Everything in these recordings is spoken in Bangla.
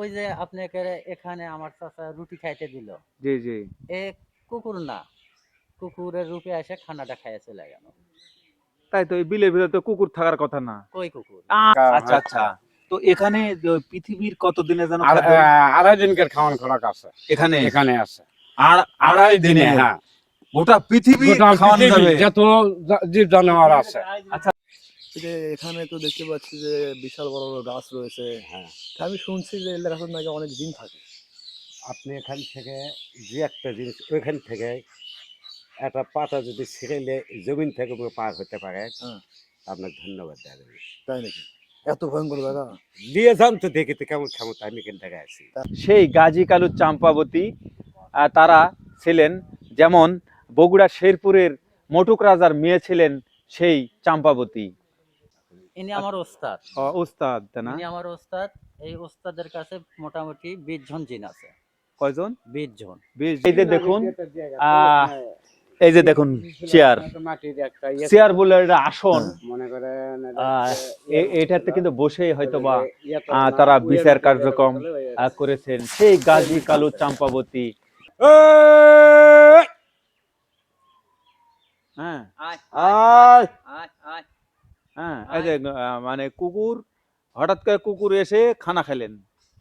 ওই যে আপনাকে এখানে আমার চাচা রুটি খাইতে দিল। জি জি। এ কুকুর না কুকুরের রূপে এসে খানাটা খাইয়ে চলে গেল। তাই তো এই বিলের ভিতরে তো কুকুর থাকার কথা না। কই কুকুর? আচ্ছা আচ্ছা। তো এখানে পৃথিবীর কত দিনে যেন আড়াই দিনকার খাওয়ান খোরাক আছে। এখানে? এখানে আছে। আর আড়াই দিনে? হ্যাঁ। গোটা পৃথিবী খাওয়ানো যাবে? যত জীব জানোয়ার আছে। এই যে এখানে তো দেখতে পাচ্ছি যে বিশাল বড় বড় গাছ রয়েছে। হ্যাঁ। আমি শুনছি যে এলাকা গাছের নাকি অনেক দিন থাকে। আপনি এখান থেকে যে একটা জিনিস ওইখান থেকে একটা পাতা যদি ছেড়েলে জমিন থেকে উপরে পার হতে পারে হ্যাঁ। আপনাকে ধন্যবাদ দেওয়া যাবে। তাই নাকি? এত ভয়ঙ্কর জায়গা? দিয়ে যান তো দেখিতে কেমন ক্ষমতা আমি এখান থেকে আছি সেই গাজী কালু চাম্পাবতী তারা ছিলেন যেমন বগুড়া শেরপুরের মটুক রাজার মেয়ে ছিলেন সেই চাম্পাবতী। ইনি আমার ওস্তাদ। উস্তাদ না? ইনি আমার ওস্তাদ। এই ওস্তাদের কাছে মোটামুটি বিশ জন জিন আছে। কয়জন? বিশ জন। বেশ এই যে দেখুন এই যে দেখুন চেয়ার। চেয়ার বলে এটা আসন। মনে করেন এটাতে কিন্তু বসে হয়তো বা আহ, তারা বিচার কার্যক্রম করেছেন। সেই গাজী কালু চাম্পাবতী। হ্যাঁ। আয় আয় আয়! আয়। হ্যাঁ এই যে মানে কুকুর হঠাৎ করে কুকুর এসে খানা খেলেন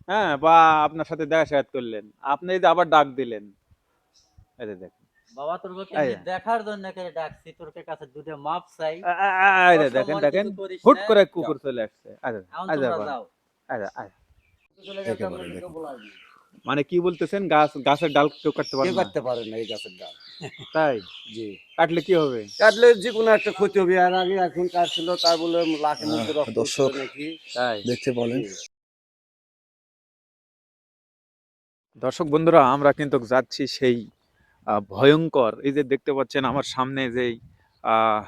হ্যাঁ বা আপনার সাথে দেখা সাক্ষাৎ করলেন আপনি আবার ডাক দিলেন এই যে দেখেন। বাবা তোর দেখার জন্য করে ডাকছি? তোর কাছে দুধে মাপ চাই। দেখেন দেখেন হুট করে কুকুর চলে আসছে। আচ্ছা আচ্ছা আচ্ছা আচ্ছা। মানে কি বলতেছেন? গাছ গাছের ডাল কেউ কাটতে পারে কেউ না। পারে না এই গাছের ডাল। তাই? জি। কাটলে কি হবে? কাটলে যে কোনো একটা ক্ষতি হবে। আর আগে এখন কাটছিল তার বলে লাখের মধ্যে রক্ত দর্শক। নাকি। তাই। দেখতে বলেন দর্শক বন্ধুরা আমরা কিন্তু যাচ্ছি সেই আহ, ভয়ঙ্কর এই যে দেখতে পাচ্ছেন আমার সামনে যেই আহ,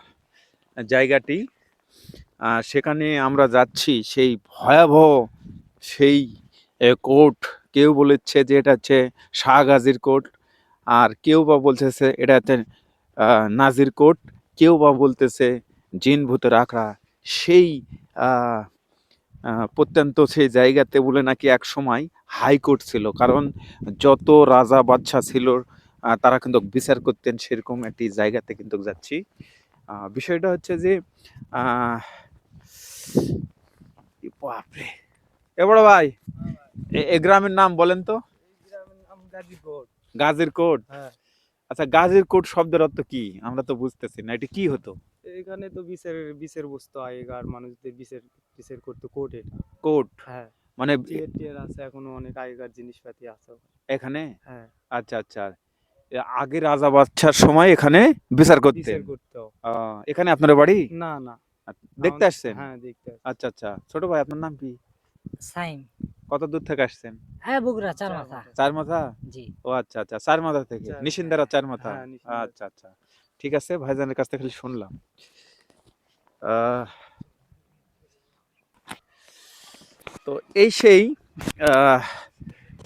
জায়গাটি আহ, সেখানে আমরা যাচ্ছি সেই ভয়াবহ সেই কোর্ট কেউ বলেছে যে এটা হচ্ছে শাহ শাহগাজির কোর্ট, আর কেউ বা বলতেছে এটা হচ্ছে নাজির কোর্ট, কেউ বা বলতেছে জিন ভূতের আখড়া, সেই প্রত্যন্ত সেই জায়গাতে বলে নাকি এক সময় হাইকোর্ট ছিল, কারণ যত রাজা বাদশাহ ছিল তারা কিন্তু বিচার করতেন সেরকম একটি জায়গাতে কিন্তু যাচ্ছি। বিষয়টা হচ্ছে যে বাপরে! এ বড় ভাই! এ- গ্রামের নাম বলেন তো? গাজীর কোট হ্যাঁ। আচ্ছা গাজীর কোট শব্দের অর্থ কি? আমরা তো বুঝতেছি না এটা কি হতো? এখানে তো বিচার বিচার বসতো আগেকার মানুষদের বিচার বিচার করতো কোর্ট এটা। কোট? হ্যাঁ। মানে আছে এখনও অনেক আগেকার জিনিসপাতি আছে এখানে? হ্যাঁ। আচ্ছা আচ্ছা। আগে রাজা বাচ্চার সময় এখানে বিচার করতো। আহ, এখানে আপনার বাড়ি? না না। দেখতে আসছেন? হ্যাঁ দেখতে আচ্ছা আচ্ছা। ছোট ভাই আপনার নাম কি? সাইম। কত দূর থেকে আসছেন? হ্যাঁ বগুড়া চার মাথা চার মাথা জি। ও আচ্ছা আচ্ছা চার মাথা থেকে চার- নিশিন্দারা চার মাথা হ্যাঁ, আচ্ছা আচ্ছা। ঠিক আছে ভাইজানের কাছ থেকে খালি শুনলাম। আহ, তো এই সেই আহ,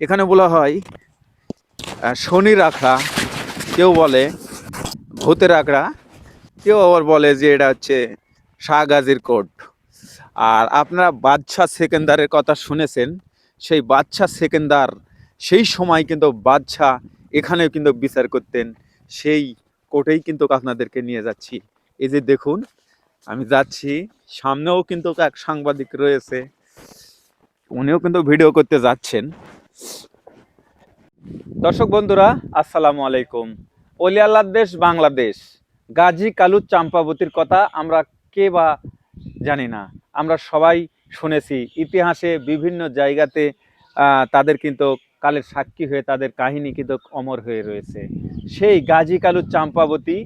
এখানে বলা হয় আহ, শনির আখড়া কেউ বলে ভূতের আখড়া কেউ আবার বলে যে এটা হচ্ছে শাহগাজির কোট। আর আপনারা বাদশাহ সেকেন্দারের কথা শুনেছেন সেই বাদশাহ সেকেন্দার, সেই সময় কিন্তু বাদশাহ এখানেও কিন্তু বিচার করতেন। সেই কোর্টেই কিন্তু আপনাদেরকে নিয়ে যাচ্ছি। এই যে দেখুন, আমি যাচ্ছি, সামনেও কিন্তু এক সাংবাদিক রয়েছে, উনিও কিন্তু ভিডিও করতে যাচ্ছেন। দর্শক বন্ধুরা, আসসালামু আলাইকুম। অলি আল্লাহ দেশ বাংলাদেশ, গাজী কালু চাম্পাবতীর কথা আমরা কে বা জানি না। আমরা সবাই শুনেছি, ইতিহাসে বিভিন্ন জায়গাতে তাদের কিন্তু কালের সাক্ষী হয়ে তাদের কাহিনী কিন্তু অমর হয়ে রয়েছে। সেই গাজী কালু চাম্পাবতী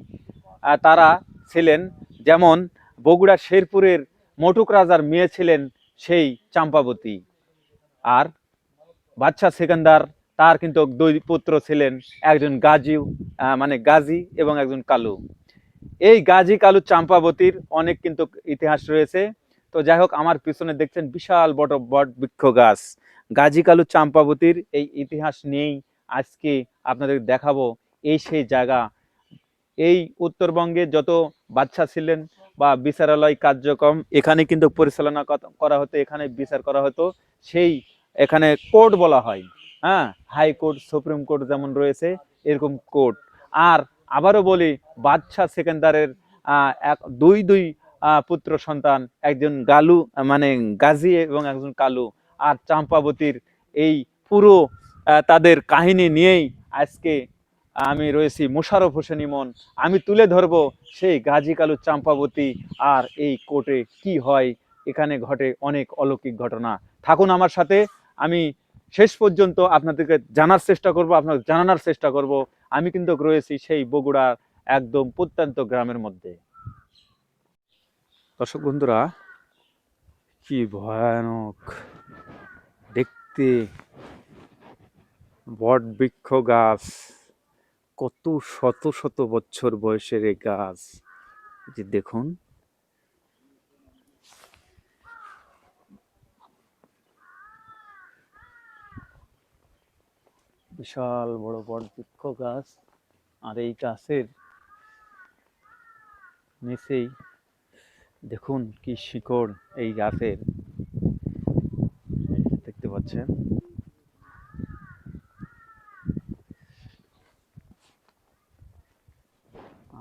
তারা ছিলেন যেমন বগুড়া শেরপুরের মটুক রাজার মেয়ে ছিলেন সেই চাম্পাবতী। আর বাদশাহ সেকেন্দার, তার কিন্তু দুই পুত্র ছিলেন একজন গাজী মানে গাজী এবং একজন কালু। এই গাজী কালু চাম্পাবতীর অনেক কিন্তু ইতিহাস রয়েছে। তো যাই হোক, আমার পিছনে দেখছেন বিশাল বড়, বট বৃক্ষ গাছ। গাজী কালু চাম্পাবতীর এই ইতিহাস নিয়েই আজকে আপনাদের দেখাবো এই সেই জায়গা। এই উত্তরবঙ্গে যত বাচ্চা ছিলেন বা বিচারালয় কার্যক্রম, এখানে কিন্তু পরিচালনা করা হতো, এখানে বিচার করা হতো। সেই এখানে কোর্ট বলা হয়। হ্যাঁ হাইকোর্ট সুপ্রিম কোর্ট যেমন রয়েছে, এরকম কোর্ট। আর আবারও বলি, বাদশাহ সেকেন্দারের এক, দুই দুই পুত্র সন্তান, একজন গালু মানে গাজী এবং একজন কালু। আর চাম্পাবতীর এই পুরো তাদের কাহিনী নিয়েই আজকে আমি রয়েছি মোশারফ হোসেন ইমন। আমি তুলে ধরবো সেই গাজী, কালু, চাম্পাবতী আর এই কোর্টে কি হয়। এখানে ঘটে অনেক অলৌকিক ঘটনা। থাকুন আমার সাথে, আমি শেষ পর্যন্ত আপনাদেরকে জানার চেষ্টা করব, আপনাদের জানানোর চেষ্টা করব। আমি কিন্তু রয়েছি সেই বগুড়ার একদম প্রত্যন্ত গ্রামের মধ্যে। দর্শক বন্ধুরা, কি ভয়ানক দেখতে। বট বৃক্ষ গাছ, কত শত শত বছর বয়সের এই গাছ। যে দেখুন। বিশাল বড় বট বৃক্ষ গাছ, আর এই গাছের নিচেই দেখুন কি শিকড় এই গাছের। দেখতে পাচ্ছেন?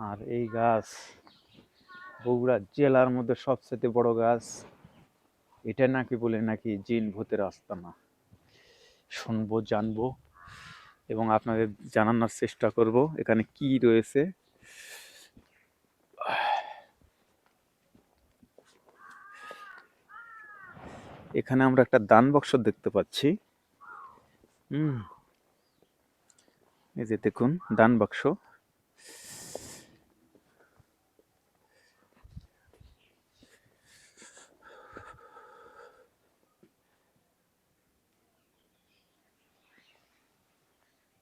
আর এই গাছ বগুড়া জেলার মধ্যে সবচেয়ে বড় গাছ, এটা নাকি বলে নাকি জিন ভূতের আস্তানা। শুনব, জানব এবং আপনাদের জানানোর চেষ্টা করব এখানে কি রয়েছে। এখানে আমরা একটা দান বক্স দেখতে পাচ্ছি। হুম। এই যে দেখুন দান বাক্স।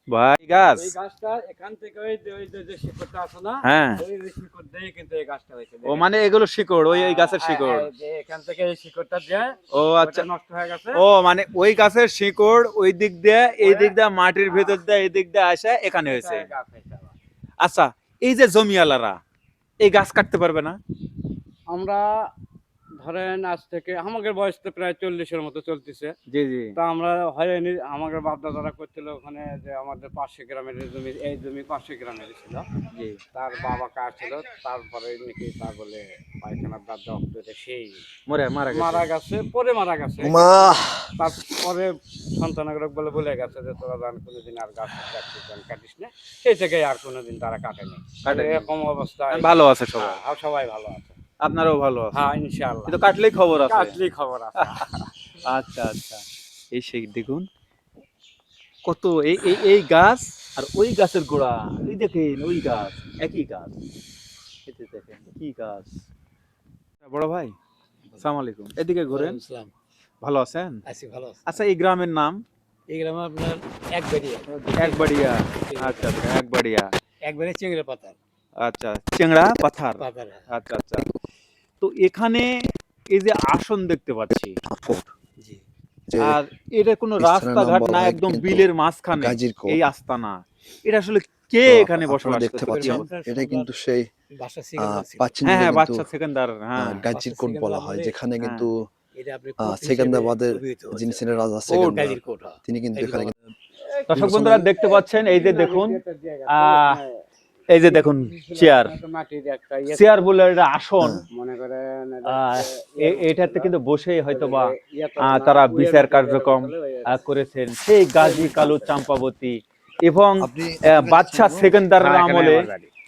ভাই গাছ এই গাছটা এখান থেকে ওই যে ওই যে- যে শিকড়টা আছে না হ্যাঁ। ওই ওই শিকড় দিয়ে কিন্তু এই গাছটা হয়েছে ও মানে এগুলো শিকড় ওই ওই গাছের হ্যাঁ, শিকড়। হ্যাঁ, এখান থেকে এই শিকড়টা দিয়ে ও আচ্ছা। নষ্ট হয়ে গেছে। ও মানে ওই গাছের শিকড় ওই দিক দিয়ে এই দিক দিয়ে মাটির ভেতর দিয়ে এই দিক দিয়ে আসে এখানে হয়েছে। গাছ। আচ্ছা এই যে জমিওয়ালারা এই গাছ কাটতে পারবে না? আমরা ধরেন আজ থেকে আমাদের বয়স তো প্রায় চল্লিশের মতো চলতেছে। জি জি। তা আমরা হয়নি আমাদের বাপ দাদারা করছিল ওখানে যে আমাদের পাঁচশো গ্রামের জমি এই জমি পাঁচশো গ্রামের ছিল। জি। তার বাবা কাটছিল তারপরে নাকি তার বলে পায়খানার রক্ত উঠে সেই। মরে মারা গেছে। মারা গেছে পরে মারা গেছে। মা তারপরে সন্তানগ্রহ বলে বলে গেছে যে তোরা জান কোনোদিন আর গাছ কাটিস না কাটিস না। সেই থেকে আর কোনোদিন তারা কাটেনি। কাটেনি। এরকম অবস্থা। ভালো আছে সবাই। হ্যাঁ, সবাই ভালো আছে। আপনারাও ভালো আছে হ্যাঁ ইনশাআল্লাহ। কিন্তু কাটলেই খবর আছে। কাটলি খবর আছে। আচ্ছা আচ্ছা। এই সেই দেখুন কত এই এই এই গাছ আর ওই গাছের গোড়া। এই দেখেন ওই গাছ একই গাছ। যে দেখেন কি গাছ। বড় ভাই সালাম আলাইকুম। এদিকে ঘুরেন। ভালো আছেন? আছি ভালো আছি। আচ্ছা এই গ্রামের নাম? এই গ্রামে আপনার একবারই একবাড়িয়া। আচ্ছা আচ্ছা একবাড়িয়া। একবারে চিংড়ি পাতার আচ্ছা চেংড়া পাথার। পাতার আচ্ছা আচ্ছা। তো এখানে এই যে আসন দেখতে পাচ্ছি আর এটা কোনো রাস্তাঘাট না একদম বিলের মাঝখানে এই আস্তানা। এটা আসলে কে এখানে বসবাস দেখতে পাচ্ছেন এটা কিন্তু সেই হ্যাঁ হ্যাঁ বাচ্চা সেকেন্দার হ্যাঁ। কোট বলা হয় যেখানে কিন্তু কোট হিসেবে সেকেন্দ্রাবাদের। যিনি ছিলেন রাজা সেকেন্দার। হ্যাঁ। তিনি কিন্তু এখানে দর্শক বন্ধুরা দেখতে পাচ্ছেন এই যে দেখুন আহ, এই যে দেখুন চেয়ার। ইয়ে চেয়ার বলে এটা আসন। মনে করেন এ- এটাতে কিন্তু বসেই হয়তো বা ইয়ে আহ, তারা বিচার কার্যক্রম আহ, করেছেন সেই গাজী কালু চাম্পাবতী এবং বাদশাহ সেকেন্দারের হ্যাঁ, আমলে।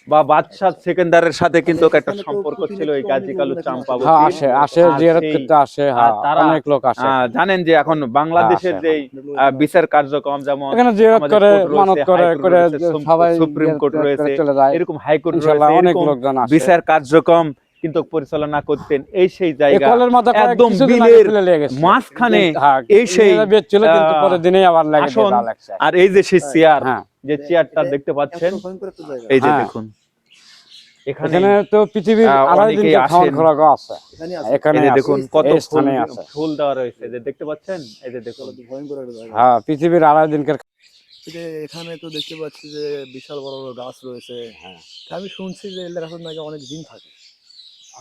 বা বাদশাহ সেকেন্দারের সাথে কিন্তু একটা সম্পর্ক ছিল এই গাজী কালু। চাম্পাবতী হ্যাঁ আসে আসে জিয়ারত করতে আসে হ্যাঁ তারা- অনেক লোক আসে জানেন যে এখন বাংলাদেশের যে বিচার কার্যক্রম যেমন এখানে জিয়ারত করে মানত করে করে সবাই সুপ্রিম কোর্ট রয়েছে, এরকম হাইকোর্ট রয়েছে অনেক লোকজন আসে বিচার কার্যক্রম কিন্তু পরিচালনা করতেন এই সেই জায়গা একদম বিলের। মাঝখানে হ্যাঁ, এই সেই। আর এই যে সেই চেয়ার হ্যাঁ যে চেয়ারটা দেখতে পাচ্ছেন। জায়গা। এই যে হ্যাঁ। দেখুন। এখানে তো পৃথিবীর আছে। এখানে দেখুন কত ফুল স্থানে আছে। ফুল দেওয়া রয়েছে। যে দেখতে পাচ্ছেন? এই যে দেখুন। ভয়ঙ্কর একটা হ্যাঁ পৃথিবীর আড়াই দিনকার এখানে তো দেখতে পাচ্ছি যে বিশাল বড় বড় গাছ রয়েছে। হ্যাঁ। আমি শুনছি যে এলাকার কাছে নাকি অনেক দিন থাকে।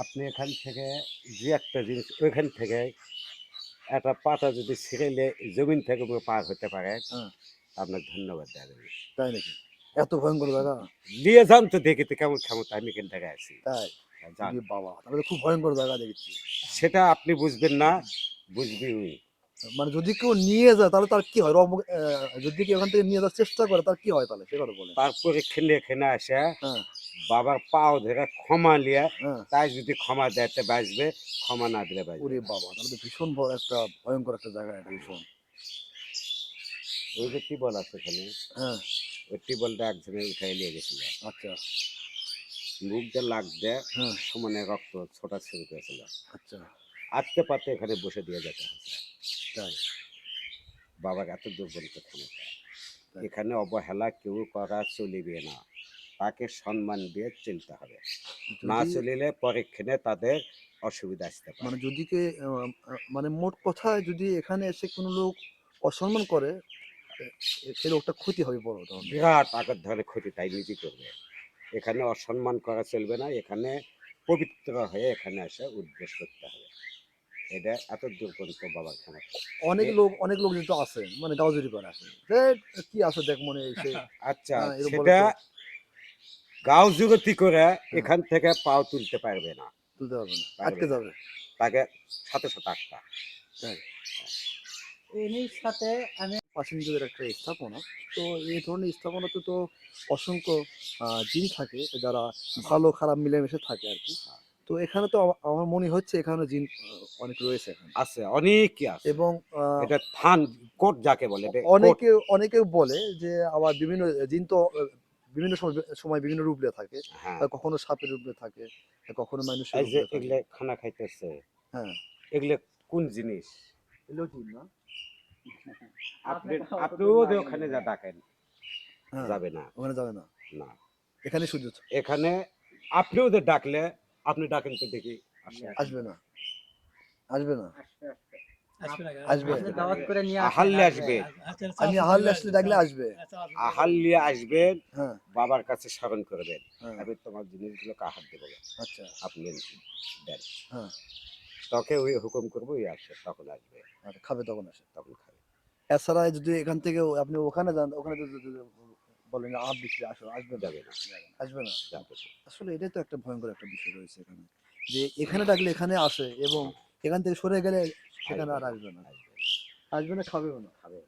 আপনি এখান থেকে যে একটা জিনিস ওইখান থেকে একটা পাতা যদি ছিঁড়লে জমিন থেকে উপরে পার হতে পারে। হ্যাঁ। আপনাকে ধন্যবাদ যাবে তাই নাকি? এত ভয়ঙ্কর জায়গা? নিয়ে যান তো দেখি তো কেমন ক্ষমতা আমি এখান থেকে আছি তাই? যান। বাবা তাহলে তো খুব ভয়ঙ্কর জায়গা দেখেছি। সেটা আপনি বুঝবেন না বুঝবি উনি মানে যদি কেউ নিয়ে যায় তাহলে তার কি হয়? রম- আহ, যদি কেউ এখান থেকে নিয়ে যাওয়ার চেষ্টা করে তার কি হয় তাহলে? সে কথা বলে তারপরে খেলে এখানে আসে। হ্যাঁ। বাবার পাও ধরে ক্ষমা লিয়া হ্যাঁ। তাই যদি ক্ষমা দিতে বাঁচবে ক্ষমা না দিলে বাঁচবে ওরে বাবা তাহলে তো ভীষণ বড় একটা ভয়ঙ্কর একটা জায়গা এটা। ভীষণ। ওই যে টিবল আছে এখানে হ্যাঁ। ওই টিবলটা একজনে উঠাই নিয়ে গেছিল। আচ্ছা। মুখ দিয়ে লাগ দেয় হ্যাঁ। সমানে রক্ত ছোটা শুরু করেছিল আচ্ছা। আটতে পাতে এখানে বসে দিয়ে যেতে হচ্ছে তাই? বাবার এত দুর্বল ক্ষমতা এখানে অবহেলা কেউ করা চলিবে না। তাকে সম্মান দিয়ে চলতে হবে। না চলিলে পরীক্ষণে তাদের অসুবিধা আসতে পারে। মানে যদি মানে মোট কথায় যদি এখানে এসে কোনো লোক অসম্মান করে সেই লোকটা ক্ষতি হবে বড় তখন বিরাট আগের ধরে ক্ষতি তাই নিজে করবে। এখানে অসম্মান করা চলবে না এখানে পবিত্র হয়ে এখানে এসে উদ্দেশ করতে হবে। এটা এত দুর্গন্ত বাবার ক্ষমতা। অনেক লোক অনেক লোক কিন্তু আছে মানে গাউজুরি করে আসে। কি আছে দেখ মনে এসে আচ্ছা হ্যাঁ, সেটা গাও যুগতি করে এখান থেকে পাও তুলতে পারবে না। তুলতে পারবে না আটকে যাবে। তাকে সাথে সাথে আটকা এর সাথে আমি প্রাচীনযুগের একটা স্থাপনা। তো এই ধরনের স্থাপনাতে তো অসংখ্য জিন থাকে যারা ভালো খারাপ মিলেমিশে থাকে আর কি। তো এখানে তো আমার মনে হচ্ছে এখানে জিন অনেক রয়েছে আছে অনেকই আছে। এবং এটা থান কোট যাকে বলে অনেকে অনেকে বলে যে আবার বিভিন্ন জিন তো বিভিন্ন সময় সময় বিভিন্ন রূপ নিয়ে থাকে। হ্যাঁ। কখনো সাপের রূপ নিয়ে থাকে কখনো থাকে। এগুলো খানা খাইতেছে হ্যাঁ। এগুলো কোন জিনিস? এগুলো জিন না। আপনি আপনাকে আপনিও অতদূর ওখানে যা ডাকেন হ্যাঁ যাবে না। ওখানে যাবে না? না। এখানে শুধু এখানে আপনিও যে ডাকলে আপনি ডাকেন তো দেখি। আসবে না। আসবে না। আসবে আপনি দাওয়াত করে নিয়ে আসেন, আহাল্লে আসবে। আমি আহাল্লে আসলে ডাকলে আসবে। আহাল্লিয়া আসবেন হ্যাঁ। বাবার কাছে স্মরণ করবেন। হ্যাঁ। আমি তোমার জিনিসগুলো কাহার দেবো? আচ্ছা। আপনি দেন। হ্যাঁ। তোকে ওই হুকুম করব ওই আসে তখন আসবে। খাবে তখন আসে। তখন খাবে। এছাড়া যদি এখান থেকে আপনি ওখানে যান ওখানে বলেন আর বিক্রি আসো আসবে না। যাবে না আসবে না। আসলে এটাই তো একটা ভয়ঙ্কর একটা বিষয় রয়েছে এখানে। যে এখানে ডাকলে এখানে আসে এবং এখান থেকে সরে গেলে সেখানে আর আসবে না। আসবে না খাবেও না। খাবে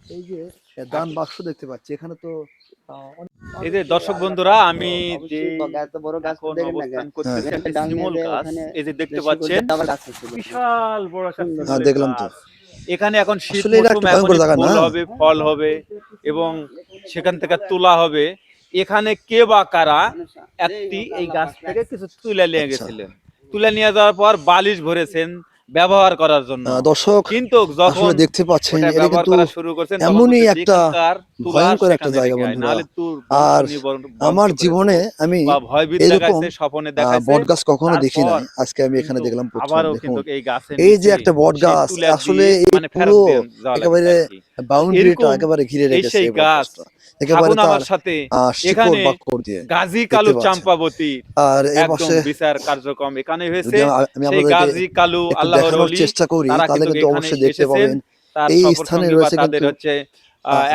এই যে দান বাক্স দেখতে পাচ্ছি এখানে তো এই যে দর্শক বন্ধুরা আমি যে বড় গাছ এখন দেখেন না অবস্থান করতেছি হ্যাঁ। শিমুল গাছ এই যে দেখতে পাচ্ছেন। বিশাল বড় একটা হ্যাঁ দেখলাম তো। এখানে এখন শীত ফুল হবে ফল হবে এবং সেখান থেকে তোলা হবে। এখানে কে বা কারা? একটি এই গাছ থেকে কিছু তুলে নিয়ে আচ্ছা। গেছিলেন। তুলে নিয়ে যাওয়ার পর বালিশ ভরেছেন। ব্যবহার করার জন্য। দর্শক কিন্তু যখন দেখতে পাচ্ছেন এটা কিন্তু শুরু করছেন এমনই একটা ভয়ঙ্কর একটা জায়গা বন্ধুরা। আর আমার জীবনে আমি এরকম, বট গাছ কখনো দেখি না আজকে আমি এখানে দেখলাম এই যে একটা বট গাছ আসলে এই পুরো একেবারে বাউন্ডারিটা একেবারে ঘিরে রেখেছে এই গাছটা। একেবারে তার সাথে। এখানে গাজী কালু চাম্পাবতী আর এই পাশে বিচার কার্যক্রম এখানে হয়েছে। সেই গাজী কালু আল্লাহর ওলি চেষ্টা করি তাহলে কিন্তু অবশ্যই দেখতে পাবেন। এই স্থানে রয়েছে কিন্তু, হচ্ছে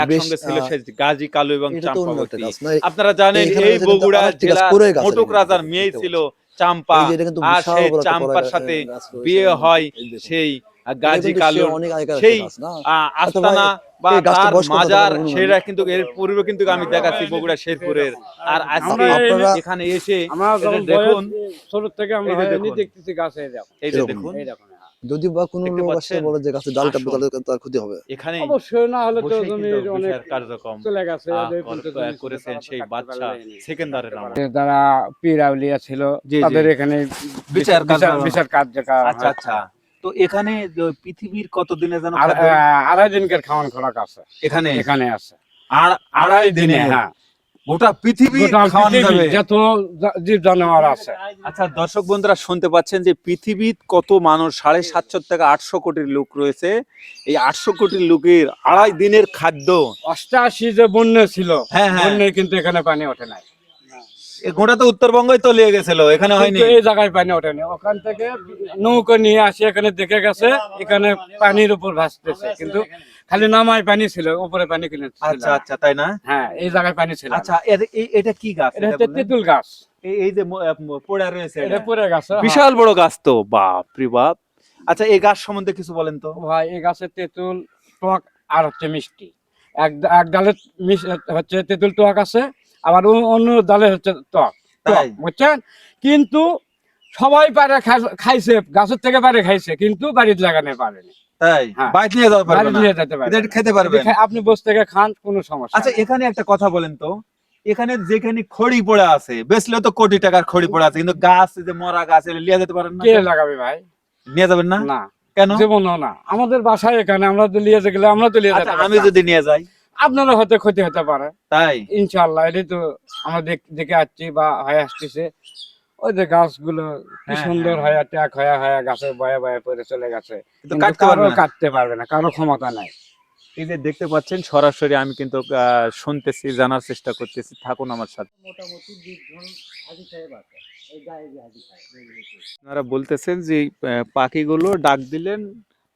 একসঙ্গে ছিল গাজী কালু এবং চাম্পাবতী। আপনারা জানেন এই বগুড়া আরেকটি গাছ জেলা পুরোই গাছ মটুক রাজার মেয়ে ছিল চাম্পা। আর সেই চাম্পার সাথে বিয়ে হয় সেই গাজী একটা সেই আচ্ছা আস্তানা বা তার মাজার সেটা কিন্তু এর পূর্বে কিন্তু আমি দেখাচ্ছি বগুড়া শেরপুরের। আর আজকে এখানে এসে দেখুন। ছোট থেকে আমরা। দেখতেছি গাছে এই যে দেখুন। হ্যাঁ। যদি বা কোনো লোক আসে বলে যে গাছের ডাল কাটবে তাহলে তার ক্ষতি হবে। এখানে অবশ্যই না হলে তো জমির অনেক কার্যক্রম চলে গেছে করেছেন সেই বাচ্চা পারেনি। সেকেন্দারের নাম। যারা পীরাউলিয়া ছিল। তাদের এখানে বিচার বিচার কার্যকর আচ্ছা আচ্ছা। তো এখানে পৃথিবীর কত দিনে যেন আড়াই দিনকার খাওয়ান খোরাক আছে। এখানে? এখানে আছে। আর আড়াই দিনে? হ্যাঁ। গোটা পৃথিবী খাওয়ানো যাবে? যত জীব জানোয়ার আছে। আচ্ছা দর্শক বন্ধুরা শুনতে পাচ্ছেন যে পৃথিবীর কত মানুষ সাড়ে সাতশো থেকে আটশো কোটির লোক রয়েছে। এই আটশো কোটির লোকের আড়াই দিনের খাদ্য অষ্টাশি যে বন্যা ছিল হ্যাঁ হ্যাঁ। কিন্তু এখানে পানি ওঠে নাই। এ গোটা তো উত্তরবঙ্গই তলিয়ে গেছিল এখানে হয়নি? কিন্তু এই জায়গায় পানি ওঠেনি। ওখান থেকে নৌকো নিয়ে আসি এখানে দেখে গেছে এখানে পানির উপর ভাসতেছে। কিন্তু খালি নামায় পানি ছিল উপরে পানি কিনে আচ্ছা আচ্ছা তাই না? হ্যাঁ এই জায়গায় পানি ছিল। আচ্ছা এর- এই- এটা কি গাছ? এটা হচ্ছে বললেন? তেঁতুল গাছ। এই- এই যে ম- পড়ে রয়েছে এটা এটা। পরে গাছ হ্যাঁ। বিশাল বড় গাছ তো বাপ রে বাপ। আচ্ছা এই গাছ সম্বন্ধে কিছু বলেন তো। ভাই এই গাছের তেঁতুল টক আর হচ্ছে মিষ্টি। এক এক ডালে মিশ- হচ্ছে তেঁতুল টক আছে আবার অন্য- ডালে হচ্ছে টক বুঝছেন? কিন্তু সবাই পারে খাইছে গাছের থেকে পারে খাইছে কিন্তু বাড়িতে লাগানো পারেনি হ্যাঁ। বাড়িতে না। নিয়ে যেতে পারে এটা খেতে পারবেন। আপনি বসে থেকে খান কোনো সমস্যা আচ্ছা এখানে একটা কথা বলেন তো। এখানে যেখানে খড়ি পড়ে আছে বেচলে তো কোটি টাকার খড়ি পড়ে আছে কিন্তু গাছ যে মরা গাছ যেতে পারেন না কে লাগাবে ভাই? নিয়ে যাবেন না? না। কেন? জীবনও না। আমাদের বাসায় এখানে আমরা তো লিয়ে গেলে আমরা তো লিয়ে আচ্ছা আমি যদি নিয়ে যাই। আপনারও হতে ক্ষতি হতে পারে। তাই? ইনশাল্লাহ এটাই তো আমরা দেখে আসছি বা হয়ে আসতেছে। ওই যে গাছগুলো কি হ্যাঁ, সুন্দর হ্যাঁ। হয়ে ট্যাক হয়ে হয়ে গাছে বয়ে বয়ে পড়ে চলে গেছে। কিন্তু কিন্তু কাটতে পারবে কারও না। কাটতে পারবে না কারও ক্ষমতা নাই। এই যে দেখতে পাচ্ছেন সরাসরি আমি কিন্তু আহ, শুনতেছি জানার চেষ্টা করতেছি থাকুন আমার সাথে। আপনারা বলতেছেন যে পাখিগুলো ডাক দিলেন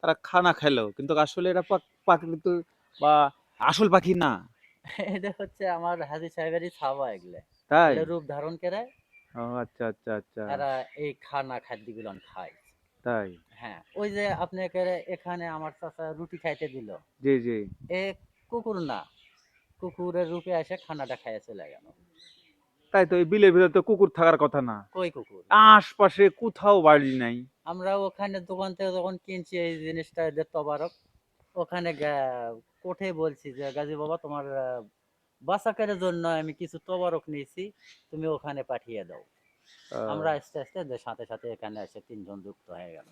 তারা খানা খেলো কিন্তু আসলে এরা পাখি তো বা আসল পাখি না। এটা হচ্ছে আমার হাজি সাহেবেরই ছাওয়া এগুলো। তাই? রূপ ধারণ করে ও আচ্ছা আচ্ছা আচ্ছা। এরা এই খানা খাদ্যগুলো খায়। তাই? হ্যাঁ ওই যে আপনাকে এখানে আমার চাচা রুটি খাইতে দিল। জি জি। এ কুকুর না কুকুরের রূপে এসে খানাটা খাইয়ে চলে গেল। তাই তো এই বিলের ভিতরে তো কুকুর থাকার কথা না। কই কুকুর? আশপাশে কোথাও বাড়ি নাই। আমরা ওখানে দোকান থেকে যখন কিনছি এই জিনিসটা তবারক ওখানে কোঠে বলছি যে গাজী বাবা তোমার বাচ্চাকারের জন্য আমি কিছু তবারক নিয়েছি তুমি ওখানে পাঠিয়ে দাও। আমরা আস্তে আস্তে সাথে সাথে এখানে এসে তিনজন যুক্ত হয়ে গেল।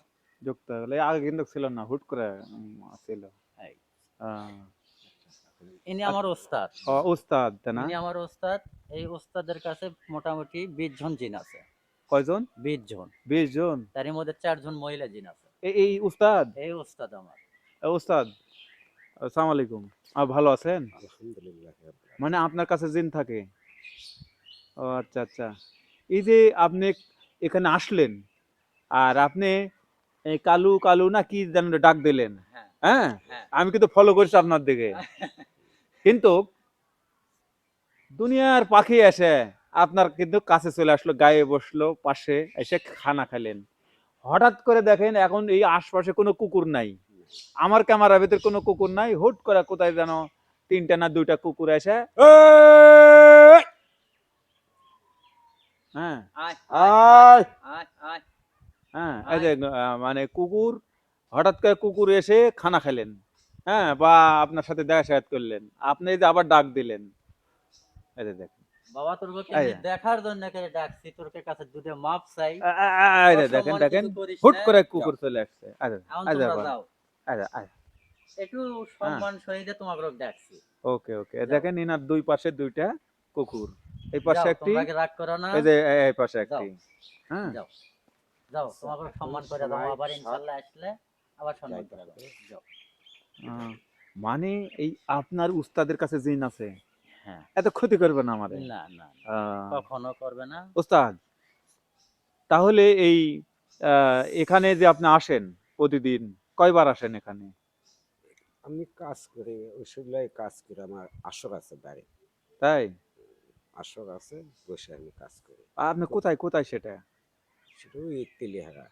যুক্ত হয়ে গেলো। আগে কিন্তু ছিল না হুট করে ছিল ইনি আমার ওস্তাদ। ও, উস্তাদ তাই না? ইনি আমার ওস্তাদ। এই ওস্তাদের কাছে মোটামুটি বিশ জন জিন আছে। কয়জন? বিশ জন। বিশ জন? তার মধ্যে চারজন মহিলা জিন আছে। এই- উস্তাদ এই ওস্তাদ আমার। এ, উস্তাদ আসসালামু আলাইকুম। ভালো আছেন? আলহামদুলিল্লাহ মানে আপনার কাছে জিন থাকে? ও আচ্ছা আচ্ছা। এই যে আপনি এখানে আসলেন আর আপনি এই কালু কালু না কি যেন ডাক দিলেন? হ্যাঁ। হ্যাঁ? হ্যাঁ। আমি কিন্তু ফলো করছি আপনার দিকে। কিন্তু দুনিয়ার পাখি এসে আপনার কিন্তু কাছে চলে আসলো গায়ে বসল পাশে এসে খানা খেলেন। হঠাৎ করে দেখেন এখন এই আশপাশে কোনো কুকুর নাই। আমার ক্যামেরার ভিতর কোনো কুকুর নাই হুট করে কোথায় যেন তিনটা না দুইটা কুকুর এসে হ্যাঁ। আয় আয় আয়। আয় হ্যাঁ মানে কুকুর হঠাৎ করে কুকুর এসে খানা খেলেন। হ্যাঁ বা আপনার সাথে দেখা সাক্ষাৎ করলেন। আপনি আবার ডাক দিলেন। এই দেখেন। বাবা তোর দেখার জন্য করে ডাকছি? তোর কাছে দুটো মাপ চাই। দেখেন দেখেন। হুট করে কুকুর চলে আসছে। আচ্ছা আচ্ছা আচ্ছা আচ্ছা একটু সম্মান সহিত তোমাকে ডাকছি। ওকে ওকে। দেখেন ইনার দুই পাশে দুইটা কুকুর। এই পাশে একটি। রাগ করো না। এই যে এই- এই পাশে একটি। হ্যাঁ। যাও। যাও তোমাকে সম্মান করে দাও। আবার ইনশাআল্লাহ আসলে আবার সম্মান করে দাও। যাও। মানে এই আপনার উস্তাদের কাছে জিন আছে? হ্যাঁ। এত ক্ষতি করবে না আমাদের না না আহ, কখনো করবে না। ওস্তাদ তাহলে এই আহ, এখানে যে আপনি আসেন প্রতিদিন কয়বার আসেন এখানে? আমি কাজ করি ওইসবগুলাই কাজ করি আমার আসর আছে বাড়ি। তাই? আসর আছে বসে আমি কাজ করি। আপনি কোথায় কোথায় সেটা? সেটা ওই তেলিহারা।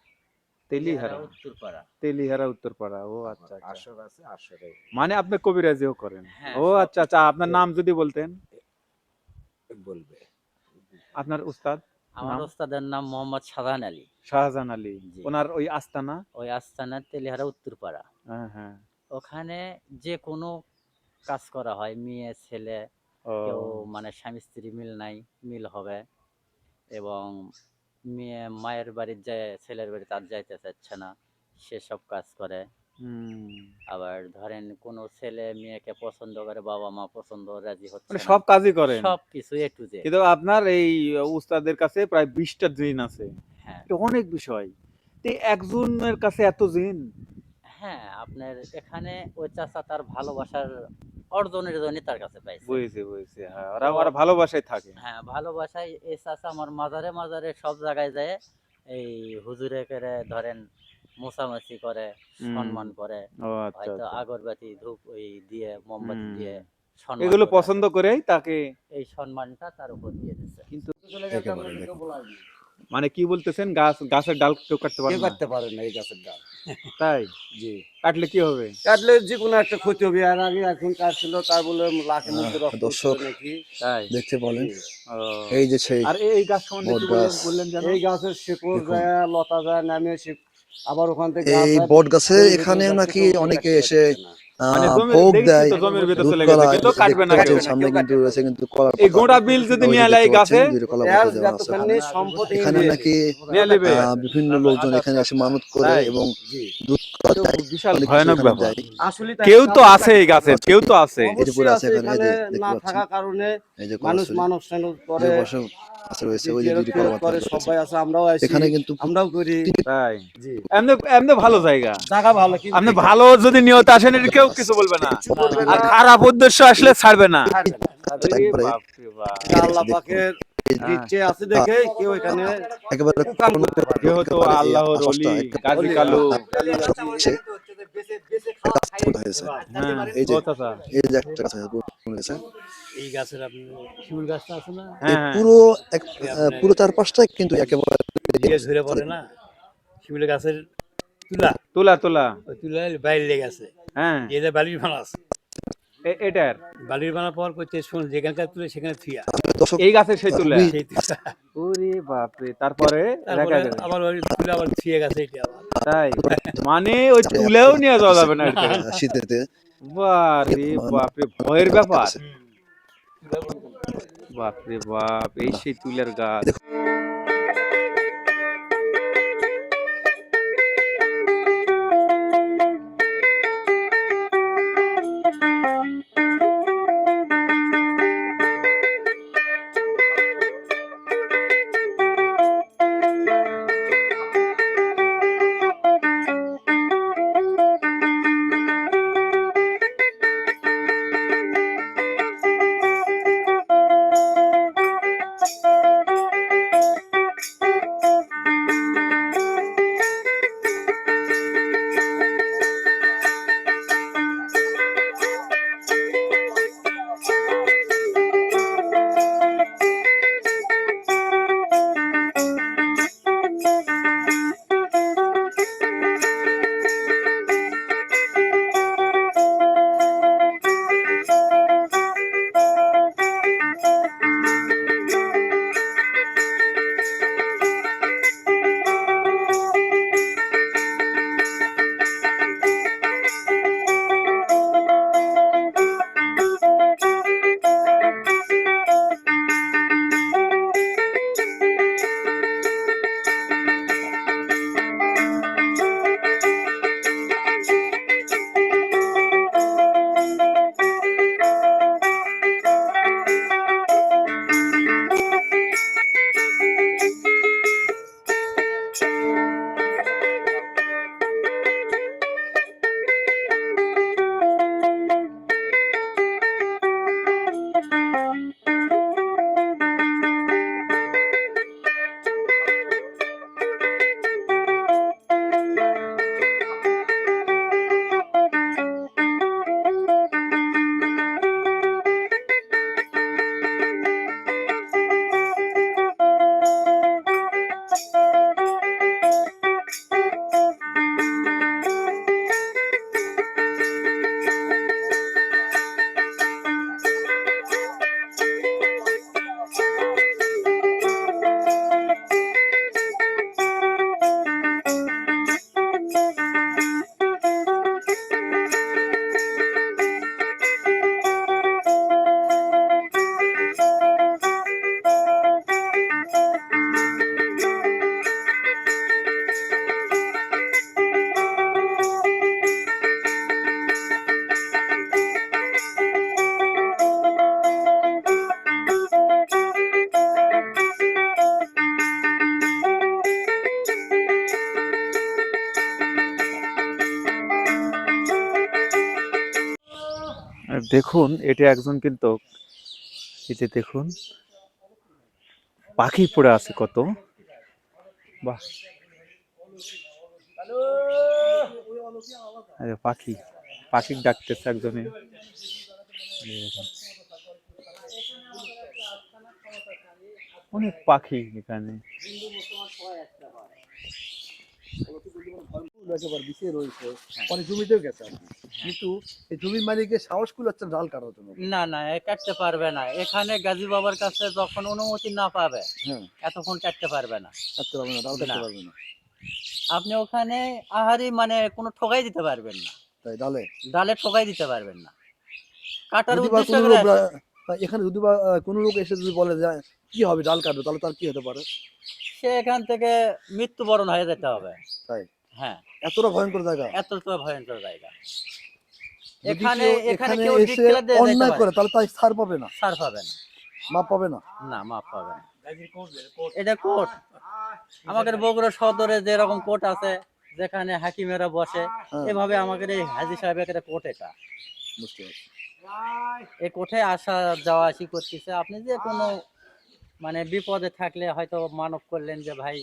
তেলিহারা। উত্তরপাড়া। তেলিহারা উত্তরপাড়া ও আচ্ছা আচ্ছা। আসর আছে আসরে। মানে আপনি কবিরাজিও করেন? হ্যাঁ, ও আচ্ছা আচ্ছা আপনার নাম যদি বলতেন। বলবে। আপনার উস্তাদ? আমার ওস্তাদের নাম মোহাম্মদ শাহান আলী। শাহজাহান আলী। ওনার ওই আস্তানা? ওই আস্তানা তেলিহারা উত্তরপাড়া। হ্যাঁ হ্যাঁ। ওখানে যে কোনো কাজ করা হয় মেয়ে ছেলে কেউ মানে স্বামী স্ত্রী মিল নাই মিল হবে। এবং মেয়ে মায়ের বাড়ির যায় ছেলের বাড়ি তার যাইতে চাচ্ছে না সেসব কাজ করে। আবার ধরেন কোনো ছেলে মেয়েকে পছন্দ করে বাবা মা পছন্দ রাজি হচ্ছে মানে সব কাজই করেন। সব কিছু এ টু জে কিন্তু আপনার এই উস্তাদের কাছে প্রায় বিশটা জিন আছে। হ্যাঁ। অনেক বিষয়। তো একজনের কাছে এত জিন? হ্যাঁ আপনার এখানে ওই চাচা তার ভালোবাসার অর্জনের জন্য তার কাছে পাইছি। বুঝছি বুঝছি হ্যাঁ। ওরা ওরা ভালোবাসায় থাকে। হ্যাঁ ভালোবাসায় এই চাচা আমার মাজারে মাজারে সব জায়গায় যায়। এই হুজুরে করে ধরেন মোছামাছি করে সম্মান করে আচ্ছা হয়তো আচ্ছা। আগরবাতি ধূপ ওই দিয়ে মোমবাতি দিয়ে এগুলো পছন্দ করেই তাকে? এই সম্মানটা তার উপর দিয়ে দিচ্ছে কিন্তু মানে কি বলতেছেন? গাছ গাছের ডাল কেউ কাটতে পারে না? কাটতে পারে না এই গাছের ডাল। তাই? জি। কাটলে কি হবে? কাটলে যে কোনো একটা ক্ষতি হবে। আর আগে এখন কাটছিল তার বলে লাখে মধ্যে রক্ত দর্শক। নাকি? তাই। দেখতে বলেন এই যে সেই আর এই- গাছ সম্বন্ধে বললেন-। এই গাছের শিকড় যায় লতা যায় নামে সে আবার ওখান থেকে এই গাছ বট গাছের সেই নাকি অনেকে এসে। মানে ভোগ দেয় গেছে কিন্তু সামনে রয়েছে এই গোটা বিল যদি নিয়ে গাছে? এখানে নাকি বিভিন্ন লোকজন এখানে এসে মানত করে এবং দুধ বিশাল ভয়ানক ব্যাপার। কেউ তো আছে এই গাছের কেউ তো আছে। এখানে, এখানে না থাকার কারণে মানুষ করে রয়েছে ওই যে জিয়ারত দুইটি কলা টিয়ারত করে সবাই আছে আমরাও আছি এখানে কিন্তু আমরাও করি। তাই। জি। এমনি এমনি ভালো জায়গা। জায়গা ভালো কিন্তু আপনি ভালো যদি নিয়ত আসেন এটা কেউ কিছু বলবে না। আর খারাপ উদ্দেশ্য আসলে ছাড়বে না। আল্লাহ পাকের। আছে দেখে কেউ এখানে একেবারে উকাম করতে পারে। যেহেতু আল্লাহর আশাটা অলি কালু হচ্ছে গাছ ছোট হয়েছে। হ্যাঁ এই যে- এই যে একটা গাছ রয়েছে এই গাছের আপনি শিমুল গাছটা আছে না? হ্যাঁ পুরো এক আহ, পুরো চারপাশটাই কিন্তু একেবারে দিয়ে ঝরে পড়ে না? শিমুল গাছের তুলা? তোলা তোলা। ওই তুলা বাইরে গেছে আছে। হ্যাঁ। এটা বালির ভালো আছে এটার? বালির বানা পর করতে শোন যেখানকার তুলে সেখানে থুয়া। এই গাছে সেই তুলা? ওরে বাপরে তারপরে তারপরে দেখা যাবে। আবার ওই তুলে আবার থুয়ে গেছে এটা আবার। তাই? মানে ওই তুলেও নিয়ে যাওয়া যাবে না শীতেতে। বারে বাপরে ভয়ের ব্যাপার। বাপরে বাপ এই সেই তুলের গাছ। দেখুন, এটা একজন কিন্তু যে দেখুন, পাখি পড়ে আছে কত। বাহ। পাখি পাখি ডাকতেছে একজনে। অনেক পাখি এখানে। একেবারে বিছিয়ে রয়েছে অনেক জমিতেও গেছে কিন্তু এই জমির মালিকের সাহস ডাল কাটার জন্য। না না এ কাটতে পারবে না। এখানে গাজী বাবার কাছে যখন অনুমতি না পাবে হ্যাঁ। এতক্ষণ কাটতে পারবে না। কাটতে পারবে না ডাল কাটতে পারবে না। আপনি ওখানে আহারি মানে কোনো ঠকাই দিতে পারবেন না। তাই ডালে ডালে ঠকাই দিতে পারবেন না। কাটার উদ্দেশ্য এখানে যদি বা কোনো লোক এসে যদি বলে যে কি হবে ডাল কাটবে? তাহলে তার কি হতে পারে? সে এখান থেকে মৃত্যুবরণ হয়ে যেতে হবে। তাই। হ্যাঁ। এতটা ভয়ঙ্কর জায়গা? এত তো ভয়ঙ্কর জায়গা। এখানে এখানে কেউ অন্যায় করে তাহলে তাই ছাড় পাবে না। ছাড় পাবে না। মাপ পাবে না? না মাপ পাবে না। এটা কোর্ট আমাদের বগুড়া সদরে যেরকম কোর্ট আছে যেখানে হাকিমেরা বসে হ্যাঁ, এভাবে আমাদের এই হাজি সাহেবের একটা কোর্ট এটা। বুঝতে পারছি। এই কোর্টে আসা যাওয়া আসি করতেছে। আপনি যে কোনো মানে বিপদে থাকলে হয়তো মানব করলেন যে ভাই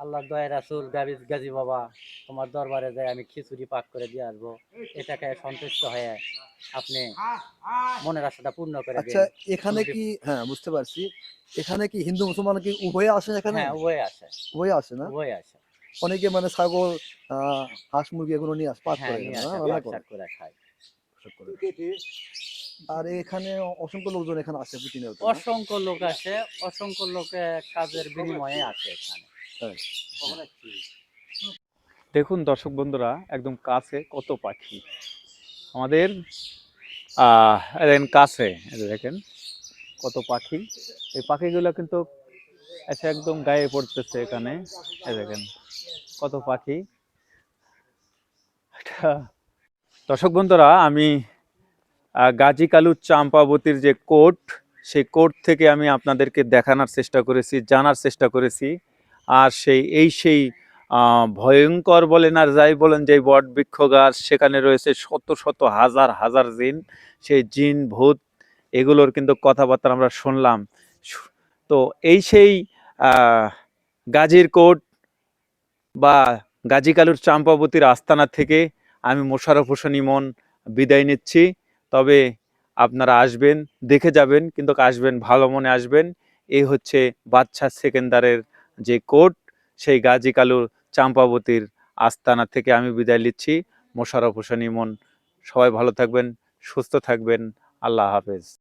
আল্লাহ দয়া রাসুল গাবি গাজী বাবা তোমার দরবারে যাই আমি খিচুড়ি পাক করে দিয়ে আসব। এটাকে সন্তুষ্ট হয়ে আপনি মনের আশাটা পূর্ণ করে আচ্ছা এখানে কি হ্যাঁ বুঝতে পারছি। এখানে কি হিন্দু মুসলমান কি উভয়ে আসে এখানে? হ্যাঁ উভয় আসে। উভয়ে আসে না? উভয় আসে। অনেকে মানে ছাগল আহ, হাঁস মুরগি এগুলো নিয়ে আসে হ্যাঁ করে নিয়ে আসে না? রান্না করে খায়। আর এখানে অসংখ্য লোকজন এখানে আসে না? অসংখ্য লোক আসে অসংখ্য লোকে কাজের বিনিময়ে আসে এখানে। দেখুন দর্শক বন্ধুরা একদম কাছে কত পাখি? আমাদের কাছে দেখেন কত পাখি। এই পাখিগুলো কিন্তু এসে একদম গায়ে পড়তেছে এখানে এই দেখেন কত পাখি। দর্শক বন্ধুরা আমি গাজী কালু চাম্পাবতীর যে কোর্ট সেই কোর্ট থেকে আমি আপনাদেরকে দেখানোর চেষ্টা করেছি জানার চেষ্টা করেছি। আর সেই, এই সেই ভয়ঙ্কর বলেন আর যাই বলেন যে বট বৃক্ষ গাছ সেখানে রয়েছে শত শত, হাজার হাজার জিন। সেই জিন, ভূত, এগুলোর কিন্তু কথাবার্তা আমরা শুনলাম। তো এই সেই গাজীর কোট বা গাজী কালুর চাম্পাবতীর আস্তানা থেকে আমি মোশারফ হোসেন ইমন বিদায় নিচ্ছি। তবে আপনারা আসবেন, দেখে যাবেন, কিন্তু আসবেন, ভালো মনে আসবেন। এই হচ্ছে বাদশাহ সেকেন্দারের যে কোর্ট, সেই গাজী কালুর চাম্পাবতীর আস্তানা থেকে আমি বিদায় নিচ্ছি। মোশারফ হোসেন ইমন, সবাই ভালো থাকবেন, সুস্থ থাকবেন। আল্লাহ হাফেজ।